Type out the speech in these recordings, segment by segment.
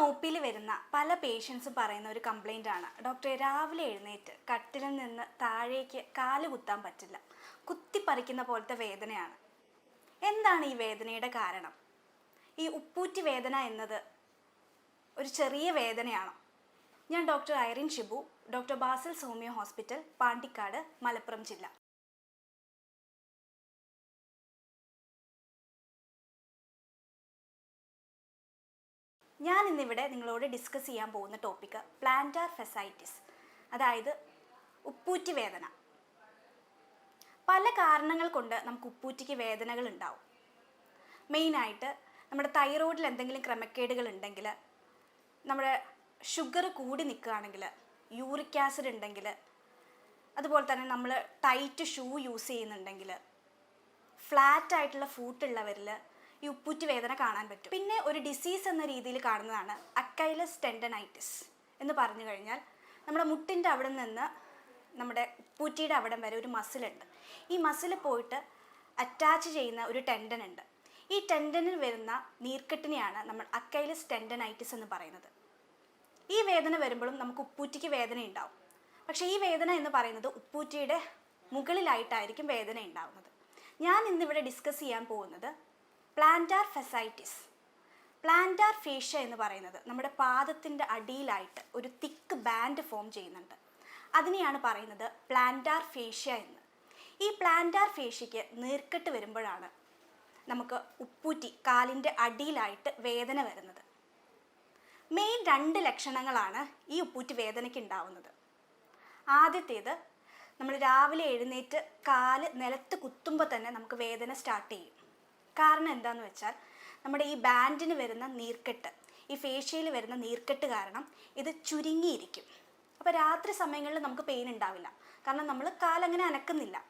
O വരുന്ന പല പേഷ്യൻസും പറയുന്ന ഒരു കംപ്ലൈന്റ് ആണ്. ഡോക്ടറെ രാവിലെ എഴുന്നേറ്റ് കട്ടിലിൽ നിന്ന് താഴേക്ക് കാൽ കുത്താൻ പറ്റില്ല. കുത്തിപ്പറിക്കുന്ന പോലത്തെ വേദനയാണ്. എന്താണ് ഈ വേദനയുടെ കാരണം? ഈ ഉപ്പൂറ്റി വേദന എന്നത് ഒരു ചെറിയ വേദനയാണോ? ഞാൻ doctor Irene Shibu doctor Basil സോമിയോ hospital Pandikkad Malappuram ജില്ല. ഞാൻ ഇന്നിവിടെ നിങ്ങളോട് ഡിസ്കസ് ചെയ്യാൻ പോകുന്ന ടോപ്പിക്ക് പ്ലാന്റാർ ഫെസൈറ്റിസ് അതായത് ഉപ്പൂറ്റി വേദന. പല കാരണങ്ങൾ കൊണ്ട് നമുക്ക് ഉപ്പൂറ്റിക്ക് വേദനകൾ ഉണ്ടാവും. മെയിനായിട്ട് നമ്മുടെ തൈറോയിഡിൽ എന്തെങ്കിലും ക്രമക്കേടുകൾ ഉണ്ടെങ്കിൽ നമ്മുടെ ഷുഗർ കൂടി നിൽക്കുകയാണെങ്കിൽ യൂറിക് ആസിഡ് ഉണ്ടെങ്കിൽ അതുപോലെ തന്നെ നമ്മൾ ടൈറ്റ് ഷൂ യൂസ് ചെയ്യുന്നുണ്ടെങ്കിൽ ഫ്ലാറ്റ് ആയിട്ടുള്ള ഫൂട്ട് ഉള്ളവരിൽ ഈ ഉപ്പുറ്റ് വേദന കാണാൻ പറ്റും. പിന്നെ ഒരു ഡിസീസ് എന്ന രീതിയിൽ കാണുന്നതാണ് അക്കൈലസ് ടെൻഡനൈറ്റിസ് എന്ന് പറഞ്ഞു കഴിഞ്ഞാൽ നമ്മുടെ മുട്ടിന്റെ അവിടെ നിന്ന് നമ്മുടെ ഉപ്പൂറ്റിയുടെ അവിടം വരെ ഒരു മസിലുണ്ട് ഈ മസിൽ പോയിട്ട് അറ്റാച്ച് ചെയ്യുന്ന ഒരു ടെൻഡൻ ഉണ്ട്. ഈ ടെൻഡനിൽ വരുന്ന നീർക്കെട്ടിനെയാണ് നമ്മൾ അക്കൈലസ് ടെൻഡനൈറ്റിസ് എന്ന് പറയുന്നത്. ഈ വേദന വരുമ്പോഴും നമുക്ക് ഉപ്പൂറ്റിക്ക് വേദന ഉണ്ടാവും. പക്ഷേ ഈ വേദന എന്ന് പറയുന്നത് ഉപ്പൂറ്റിയുടെ മുകളിലായിട്ടായിരിക്കും വേദന ഉണ്ടാവുന്നത്. ഞാൻ ഇന്നിവിടെ ഡിസ്കസ് ചെയ്യാൻ പോകുന്നത് പ്ലാന്റാർ ഫെസൈറ്റിസ് പ്ലാന്റാർ ഫേഷ്യ എന്ന് പറയുന്നത് നമ്മുടെ പാദത്തിന്റെ അടിയിലായിട്ട് ഒരു തിക്ക് ബാൻഡ് ഫോം ചെയ്യുന്നുണ്ട്. അതിനെയാണ് പറയുന്നത് പ്ലാന്റാർ ഫേഷ്യ എന്ന്. ഈ പ്ലാന്റാർ ഫേഷ്യയ്ക്ക് നീർക്കെട്ട് വരുമ്പോഴാണ് നമുക്ക് ഉപ്പൂറ്റി കാലിന്റെ അടിയിലായിട്ട് വേദന വരുന്നത്. മെയിൻ രണ്ട് ലക്ഷണങ്ങളാണ് ഈ ഉപ്പൂറ്റി വേദനയ്ക്ക് ഉണ്ടാവുന്നത്. ആദ്യത്തേത് നമ്മൾ രാവിലെ എഴുന്നേറ്റ് കാൽ നിലത്ത് കുത്തുമ്പോൾ തന്നെ നമുക്ക് വേദന സ്റ്റാർട്ട് ചെയ്യും. കാരണം എന്താണെന്ന് വെച്ചാൽ നമ്മുടെ ഈ ബാൻഡിന് വരുന്ന നീർക്കെട്ട് ഈ ഫേഷ്യയിൽ വരുന്ന നീർക്കെട്ട് കാരണം ഇത് ചുരുങ്ങിയിരിക്കും. അപ്പോൾ രാത്രി സമയങ്ങളിൽ നമുക്ക് പെയിൻ ഉണ്ടാവില്ല. കാരണം നമ്മൾ കാലങ്ങനെ അനക്കുന്നില്ല.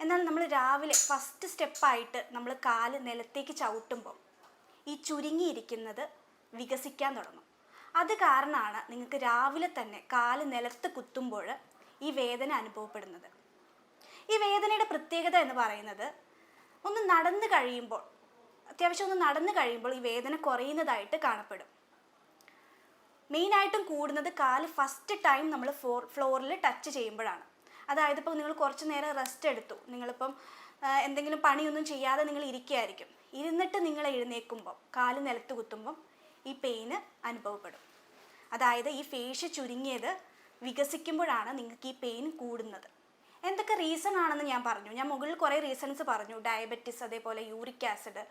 എന്നാൽ നമ്മൾ രാവിലെ ഫസ്റ്റ് സ്റ്റെപ്പായിട്ട് നമ്മൾ കാൽ നിലത്തേക്ക് ചവിട്ടുമ്പോൾ ഈ ചുരുങ്ങിയിരിക്കുന്നത് വികസിക്കാൻ തുടങ്ങും. അത് കാരണമാണ് നിങ്ങൾക്ക് രാവിലെ തന്നെ കാൽ നിലത്ത് കുത്തുമ്പോൾ ഈ വേദന അനുഭവപ്പെടുന്നത്. ഈ വേദനയുടെ പ്രത്യേകത എന്ന് പറയുന്നത് ഒന്ന് നടന്നു കഴിയുമ്പോൾ അത്യാവശ്യം ഒന്ന് നടന്നു കഴിയുമ്പോൾ ഈ വേദന കുറയുന്നതായിട്ട് കാണപ്പെടും. മെയിനായിട്ടും കൂടുന്നത് കാൽ ഫസ്റ്റ് ടൈം നമ്മൾ ഫ്ലോർ ഫ്ലോറിൽ ടച്ച് ചെയ്യുമ്പോഴാണ്. അതായത് ഇപ്പോൾ നിങ്ങൾ കുറച്ച് നേരം റെസ്റ്റ് എടുത്തു. നിങ്ങളിപ്പം എന്തെങ്കിലും പണിയൊന്നും ചെയ്യാതെ നിങ്ങൾ ഇരിക്കുകയായിരിക്കും. ഇരുന്നിട്ട് നിങ്ങൾ എഴുന്നേൽക്കുമ്പോൾ കാൽ നിലത്ത് കുത്തുമ്പം ഈ പെയിന് അനുഭവപ്പെടും. അതായത് ഈ ഫേഷ്യ ചുരുങ്ങിയത് വികസിക്കുമ്പോഴാണ് നിങ്ങൾക്ക് ഈ പെയിൻ കൂടുന്നത്. എന്തൊക്കെ റീസൺ ആണെന്ന് ഞാൻ പറഞ്ഞു. ഞാൻ മുകളിൽ കുറേ റീസൺസ് പറഞ്ഞു. ഡയബറ്റിസ് അതേപോലെ യൂറിക് ആസിഡ്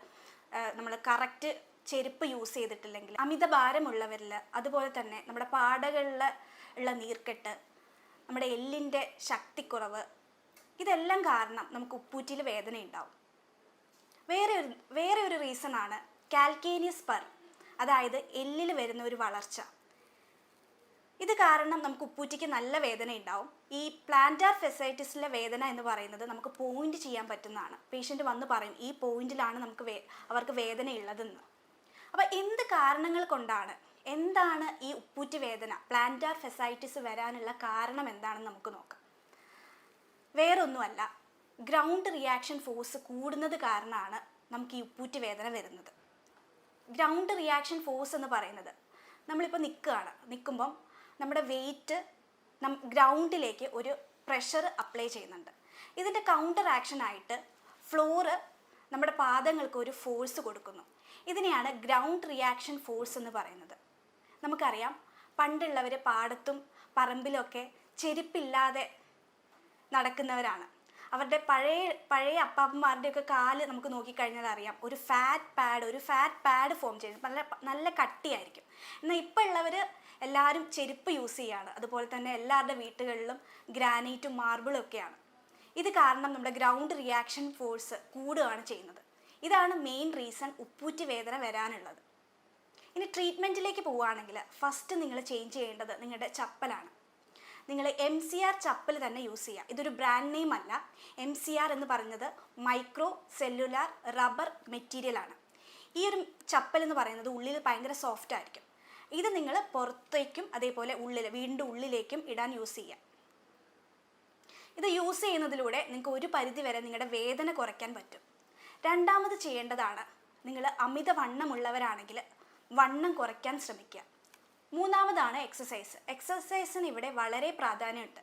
നമ്മൾ കറക്റ്റ് ചെരുപ്പ് യൂസ് ചെയ്തിട്ടില്ലെങ്കിൽ അമിത ഭാരമുള്ളവരിൽ അതുപോലെ തന്നെ നമ്മുടെ പാടകളിൽ ഉള്ള നീർക്കെട്ട് നമ്മുടെ എല്ലിന്റെ ശക്തിക്കുറവ് ഇതെല്ലാം കാരണം നമുക്ക് ഉപ്പൂറ്റിയിൽ വേദന ഉണ്ടാവും. വേറെ ഒരു വേറെ ഒരു റീസൺ ആണ് കാൽക്കേനിയസ് പർ അതായത് എല്ലിൽ വരുന്ന ഒരു വളർച്ച. ഇത് കാരണം നമുക്ക് ഉപ്പൂറ്റിക്ക് നല്ല വേദന ഉണ്ടാവും. ഈ പ്ലാന്റാർ ഫെസൈറ്റിസിലെ വേദന എന്ന് പറയുന്നത് നമുക്ക് പോയിന്റ് ചെയ്യാൻ പറ്റുന്നതാണ്. പേഷ്യന്റ് വന്ന് പറയും ഈ പോയിന്റിലാണ് നമുക്ക് വേ അവർക്ക് വേദന ഉള്ളതെന്ന് അപ്പോൾ എന്ത് കാരണങ്ങൾ കൊണ്ടാണ്? എന്താണ് ഈ ഉപ്പൂറ്റി വേദന? പ്ലാന്റാർ ഫെസൈറ്റിസ് വരാനുള്ള കാരണം എന്താണെന്ന് നമുക്ക് നോക്കാം. വേറൊന്നുമല്ല ഗ്രൗണ്ട് റിയാക്ഷൻ ഫോഴ്സ് കൂടുന്നത് കാരണമാണ് നമുക്ക് ഈ ഉപ്പൂറ്റി വേദന വരുന്നത്. ഗ്രൗണ്ട് റിയാക്ഷൻ ഫോഴ്സ് എന്ന് പറയുന്നത് നമ്മളിപ്പോൾ നിൽക്കുകയാണ് നിൽക്കുമ്പം നമ്മുടെ വെയിറ്റ് നം ഗ്രൗണ്ടിലേക്ക് ഒരു പ്രഷർ അപ്ലൈ ചെയ്യുന്നുണ്ട്. ഇതിന്റെ കൗണ്ടർ ആക്ഷനായിട്ട് ഫ്ലോറ് നമ്മുടെ പാദങ്ങൾക്ക് ഒരു ഫോഴ്സ് കൊടുക്കുന്നു. ഇതിനെയാണ് ഗ്രൗണ്ട് റിയാക്ഷൻ ഫോഴ്സ് എന്ന് പറയുന്നത്. നമുക്കറിയാം പണ്ടുള്ളവർ പാടത്തും പറമ്പിലൊക്കെ ചെരുപ്പില്ലാതെ നടക്കുന്നവരാണ്. അവരുടെ പഴയ പഴയ അപ്പാപ്പന്മാരുടെയൊക്കെ കാൽ നമുക്ക് നോക്കിക്കഴിഞ്ഞാൽ അറിയാം ഒരു ഫാറ്റ് പാഡ് ഒരു ഫാറ്റ് പാഡ് ഫോം ചെയ്യുന്നത് നല്ല നല്ല കട്ടിയായിരിക്കും. എന്നാൽ ഇപ്പോൾ ഉള്ളവർ എല്ലാവരും ചെരുപ്പ് യൂസ് ചെയ്യുകയാണ് അതുപോലെ തന്നെ എല്ലാവരുടെ വീട്ടുകളിലും ഗ്രാനൈറ്റും മാർബിളും ഒക്കെയാണ്. ഇത് കാരണം നമ്മുടെ ഗ്രൗണ്ട് റിയാക്ഷൻ ഫോഴ്സ് കൂടുകയാണ് ചെയ്യുന്നത്. ഇതാണ് മെയിൻ റീസൺ ഉപ്പൂറ്റി വേദന വരാനുള്ളത്. ഇനി ട്രീറ്റ്മെന്റിലേക്ക് പോവുകയാണെങ്കിൽ ഫസ്റ്റ് നിങ്ങൾ ചേഞ്ച് ചെയ്യേണ്ടത് നിങ്ങളുടെ ചപ്പലാണ്. നിങ്ങൾ എം സി ആർ ചപ്പൽ തന്നെ യൂസ് ചെയ്യുക. ഇതൊരു ബ്രാൻഡ് നെയിം അല്ല. എം സി ആർ എന്ന് പറയുന്നത് മൈക്രോ സെല്ലുലാർ റബ്ബർ മെറ്റീരിയലാണ് ഈ ഒരു ചപ്പൽ എന്ന് പറയുന്നത് ഉള്ളിൽ ഭയങ്കര സോഫ്റ്റ് ആയിരിക്കും. ഇത് നിങ്ങൾ പുറത്തേക്കും അതേപോലെ ഉള്ളിൽ വീണ്ടും ഉള്ളിലേക്കും ഇടാൻ യൂസ് ചെയ്യാം. ഇത് യൂസ് ചെയ്യുന്നതിലൂടെ നിങ്ങൾക്ക് ഒരു പരിധി വരെ നിങ്ങളുടെ വേദന കുറയ്ക്കാൻ പറ്റും. രണ്ടാമത് ചെയ്യേണ്ടതാണ് നിങ്ങൾ അമിത വണ്ണമുള്ളവരാണെങ്കിൽ വണ്ണം കുറയ്ക്കാൻ ശ്രമിക്കുക. മൂന്നാമതാണ് എക്സസൈസ് എക്സസൈസിന് ഇവിടെ വളരെ പ്രാധാന്യമുണ്ട്.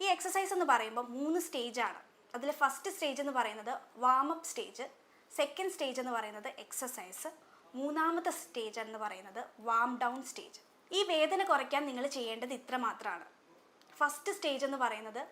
ഈ എക്സസൈസ് എന്ന് പറയുമ്പോൾ മൂന്ന് സ്റ്റേജാണ് അതിൽ ഫസ്റ്റ് സ്റ്റേജ് എന്ന് പറയുന്നത് വാമപ്പ് സ്റ്റേജ് സെക്കൻഡ് സ്റ്റേജ് എന്ന് പറയുന്നത് എക്സസൈസ് മൂന്നാമത്തെ സ്റ്റേജ് എന്ന് പറയുന്നത് വാം ഡൗൺ സ്റ്റേജ് ഈ വേദന കുറയ്ക്കാൻ നിങ്ങൾ ചെയ്യേണ്ടത് ഇത്ര മാത്രമാണ്. ഫസ്റ്റ് സ്റ്റേജ് എന്ന് പറയുന്നത്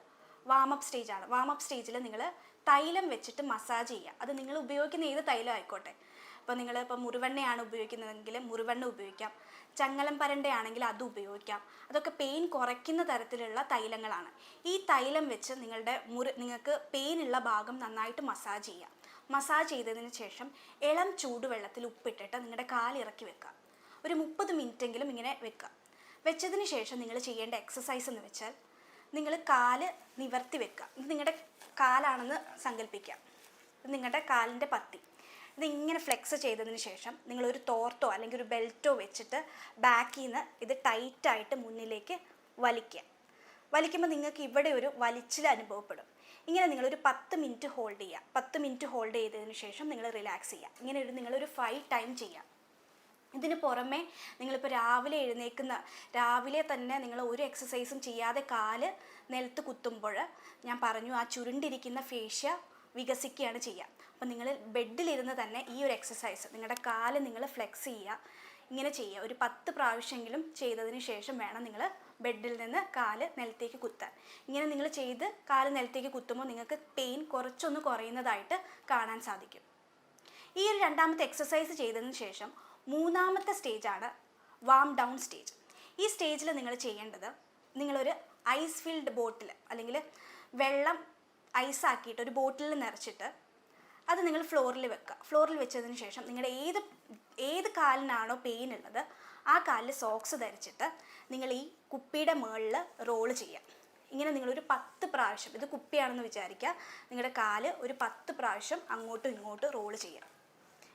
വാമപ്പ് സ്റ്റേജാണ് വാമപ്പ് സ്റ്റേജിൽ നിങ്ങൾ തൈലം വെച്ചിട്ട് മസാജ് ചെയ്യുക. അത് നിങ്ങൾ ഉപയോഗിക്കുന്ന ഏത് തൈലം ആയിക്കോട്ടെ. ഇപ്പോൾ നിങ്ങൾ ഇപ്പോൾ മുറിവെണ്ണയാണ് ഉപയോഗിക്കുന്നതെങ്കിൽ മുറിവെണ്ണ ഉപയോഗിക്കാം. ചങ്ങലം പരണ്ടയാണെങ്കിൽ അത് ഉപയോഗിക്കാം. അതൊക്കെ പെയിൻ കുറയ്ക്കുന്ന തരത്തിലുള്ള തൈലങ്ങളാണ്. ഈ തൈലം വെച്ച് നിങ്ങളുടെ മുറി നിങ്ങൾക്ക് പെയിൻ ഉള്ള ഭാഗം നന്നായിട്ട് മസാജ് ചെയ്യാം. മസാജ് ചെയ്തതിന് ശേഷം ഇളം ചൂടുവെള്ളത്തിൽ ഉപ്പിട്ടിട്ട് നിങ്ങളുടെ കാലിറക്കി വെക്കുക. ഒരു മുപ്പത് മിനിറ്റെങ്കിലും ഇങ്ങനെ വെക്കുക. വെച്ചതിന് ശേഷം നിങ്ങൾ ചെയ്യേണ്ട എക്സസൈസ് എന്ന് വെച്ചാൽ നിങ്ങൾ കാൽ നിവർത്തി വെക്കുക. ഇത് നിങ്ങളുടെ കാലാണെന്ന് സങ്കല്പിക്കുക ഇത് നിങ്ങളുടെ കാലിന്റെ പത്തി. ഇതിങ്ങനെ ഫ്ലെക്സ് ചെയ്തതിന് ശേഷം നിങ്ങളൊരു തോർത്തോ അല്ലെങ്കിൽ ഒരു ബെൽറ്റോ വെച്ചിട്ട് ബാക്കിൽ നിന്ന് ഇത് ടൈറ്റായിട്ട് മുന്നിലേക്ക് വലിക്കുക. വലിക്കുമ്പോൾ നിങ്ങൾക്ക് ഇവിടെ ഒരു വലിച്ചിൽ അനുഭവപ്പെടും. ഇങ്ങനെ നിങ്ങൾ ഒരു പത്ത് മിനിറ്റ് ഹോൾഡ് ചെയ്യുക പത്ത് മിനിറ്റ് ഹോൾഡ് ചെയ്തതിന് ശേഷം നിങ്ങൾ റിലാക്സ് ചെയ്യുക ഇങ്ങനെ ഒരു നിങ്ങളൊരു ഫൈവ് ടൈം ചെയ്യുക ഇതിന് പുറമെ നിങ്ങളിപ്പോൾ രാവിലെ എഴുന്നേക്കുന്ന രാവിലെ തന്നെ നിങ്ങൾ ഒരു എക്സസൈസും ചെയ്യാതെ കാൽ നിലത്ത് കുത്തുമ്പോൾ ഞാൻ പറഞ്ഞു ആ ചുരുണ്ടിരിക്കുന്ന ഫേഷ്യ വികസിക്കുകയാണ് ചെയ്യുക അപ്പോൾ നിങ്ങൾ ബെഡിലിരുന്ന് തന്നെ ഈ ഒരു എക്സസൈസ് നിങ്ങളുടെ കാൽ നിങ്ങൾ ഫ്ലെക്സ് ചെയ്യുക ഇങ്ങനെ ചെയ്യുക ഒരു പത്ത് പ്രാവശ്യമെങ്കിലും ചെയ്തതിന് ശേഷം വേണം നിങ്ങൾ ബെഡിൽ നിന്ന് കാൽ നിലത്തേക്ക് കുത്താൻ. ഇങ്ങനെ നിങ്ങൾ ചെയ്ത് കാൽ നിലത്തേക്ക് കുത്തുമ്പോൾ നിങ്ങൾക്ക് പെയിൻ കുറച്ചൊന്ന് കുറയുന്നതായിട്ട് കാണാൻ സാധിക്കും. ഈ ഒരു രണ്ടാമത്തെ എക്സസൈസ് ചെയ്തതിന് ശേഷം മൂന്നാമത്തെ സ്റ്റേജാണ് വാം ഡൗൺ സ്റ്റേജ് ഈ സ്റ്റേജിൽ നിങ്ങൾ ചെയ്യേണ്ടത് നിങ്ങളൊരു ഐസ് ഫീൽഡ് ബോട്ടിൽ അല്ലെങ്കിൽ വെള്ളം ഐസാക്കിയിട്ട് ഒരു ബോട്ടിൽ നിറച്ചിട്ട് അത് നിങ്ങൾ ഫ്ലോറിൽ വെക്കുക. ഫ്ലോറിൽ വെച്ചതിന് ശേഷം നിങ്ങളുടെ ഏത് കാലിനാണോ പെയിൻ ഉള്ളത് ആ കാലിൽ സോക്സ് ധരിച്ചിട്ട് നിങ്ങൾ ഈ കുപ്പിയുടെ മുകളിൽ റോൾ ചെയ്യാം. ഇങ്ങനെ നിങ്ങളൊരു പത്ത് പ്രാവശ്യം ഇത് കുപ്പിയാണെന്ന് വിചാരിക്കുക നിങ്ങളുടെ കാൽ ഒരു പത്ത് പ്രാവശ്യം അങ്ങോട്ടും ഇങ്ങോട്ടും റോൾ ചെയ്യാം.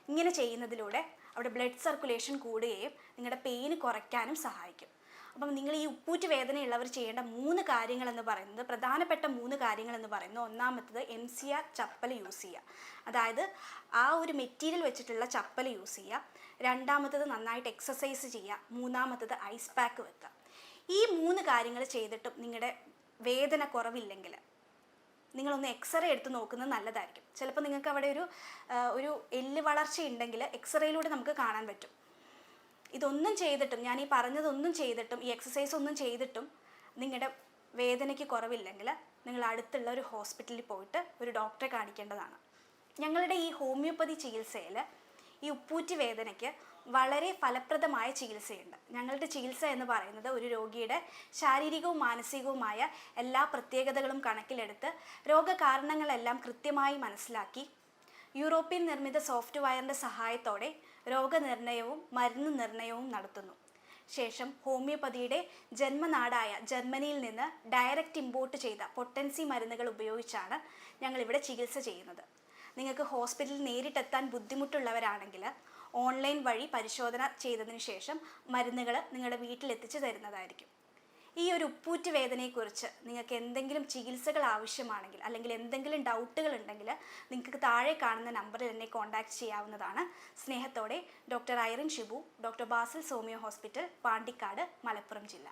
ഇങ്ങനെ ചെയ്യുന്നതിലൂടെ അവിടെ ബ്ലഡ് സർക്കുലേഷൻ കൂടുകയും നിങ്ങളുടെ പെയിന് കുറയ്ക്കാനും സഹായിക്കും. അപ്പം നിങ്ങൾ ഈ ഉപ്പൂറ്റ് വേദനയുള്ളവർ ചെയ്യേണ്ട മൂന്ന് കാര്യങ്ങൾ എന്ന് പറയുന്നത് പ്രധാനപ്പെട്ട മൂന്ന് കാര്യങ്ങൾ എന്ന് പറയുന്നത് ഒന്നാമത്തത് M C R chappal use ചെയ്യുക. അതായത് ആ ഒരു മെറ്റീരിയൽ വെച്ചിട്ടുള്ള ചപ്പൽ യൂസ് ചെയ്യുക. രണ്ടാമത്തത് നന്നായിട്ട് എക്സസൈസ് ചെയ്യുക. മൂന്നാമത്തത് ഐസ് പാക്ക് വെക്കുക. ഈ മൂന്ന് കാര്യങ്ങൾ ചെയ്തിട്ടും നിങ്ങളുടെ വേദന കുറവില്ലെങ്കിൽ നിങ്ങളൊന്ന് എക്സ്റേ എടുത്ത് നോക്കുന്നത് നല്ലതായിരിക്കും. ചിലപ്പോൾ നിങ്ങൾക്ക് അവിടെ ഒരു ഒരു എല്ല് വളർച്ച ഉണ്ടെങ്കിൽ എക്സ്റേയിലൂടെ നമുക്ക് കാണാൻ പറ്റും. ഇതൊന്നും ചെയ്തിട്ടും ഞാൻ ഈ പറഞ്ഞതൊന്നും ചെയ്തിട്ടും ഈ എക്സസൈസ് ഒന്നും ചെയ്തിട്ടും നിങ്ങളുടെ വേദനയ്ക്ക് കുറവില്ലെങ്കിൽ നിങ്ങൾ അടുത്തുള്ള ഒരു ഹോസ്പിറ്റലിൽ പോയിട്ട് ഒരു ഡോക്ടറെ കാണിക്കേണ്ടതാണ്. ഞങ്ങളുടെ ഈ ഹോമിയോപ്പതി ചികിത്സയിൽ ഈ ഉപ്പൂറ്റി വേദനയ്ക്ക് വളരെ ഫലപ്രദമായ ചികിത്സയുണ്ട്. ഞങ്ങളുടെ ചികിത്സ എന്ന് പറയുന്നത് ഒരു രോഗിയുടെ ശാരീരികവും മാനസികവുമായ എല്ലാ പ്രത്യേകതകളും കണക്കിലെടുത്ത് രോഗകാരണങ്ങളെല്ലാം കൃത്യമായി മനസ്സിലാക്കി യൂറോപ്യൻ നിർമ്മിത സോഫ്റ്റ്വെയറിന്റെ സഹായത്തോടെ രോഗനിർണയവും മരുന്ന് നിർണയവും നടത്തുന്നു. ശേഷം ഹോമിയോപ്പതിയുടെ ജന്മനാടായ ജർമ്മനിയിൽ നിന്ന് ഡയറക്റ്റ് ഇമ്പോർട്ട് ചെയ്ത പൊട്ടൻസി മരുന്നുകൾ ഉപയോഗിച്ചാണ് ഞങ്ങളിവിടെ ചികിത്സ ചെയ്യുന്നത്. നിങ്ങൾക്ക് ഹോസ്പിറ്റലിൽ നേരിട്ടെത്താൻ ബുദ്ധിമുട്ടുള്ളവരാണെങ്കിൽ ഓൺലൈൻ വഴി പരിശോധന ചെയ്തതിന് ശേഷം മരുന്നുകൾ നിങ്ങളുടെ വീട്ടിലെത്തിച്ചു തരുന്നതായിരിക്കും. ഈ ഒരു ഉപ്പൂറ്റ് വേദനയെക്കുറിച്ച് നിങ്ങൾക്ക് എന്തെങ്കിലും ചികിത്സകൾ ആവശ്യമാണെങ്കിൽ അല്ലെങ്കിൽ എന്തെങ്കിലും ഡൗട്ടുകൾ ഉണ്ടെങ്കിൽ നിങ്ങൾക്ക് താഴെ കാണുന്ന നമ്പറിൽ എന്നെ കോൺടാക്റ്റ് ചെയ്യാവുന്നതാണ്. സ്നേഹത്തോടെ doctor Irene Shibu doctor Basil സോമിയോ hospital Pandikkad Malappuram ജില്ല.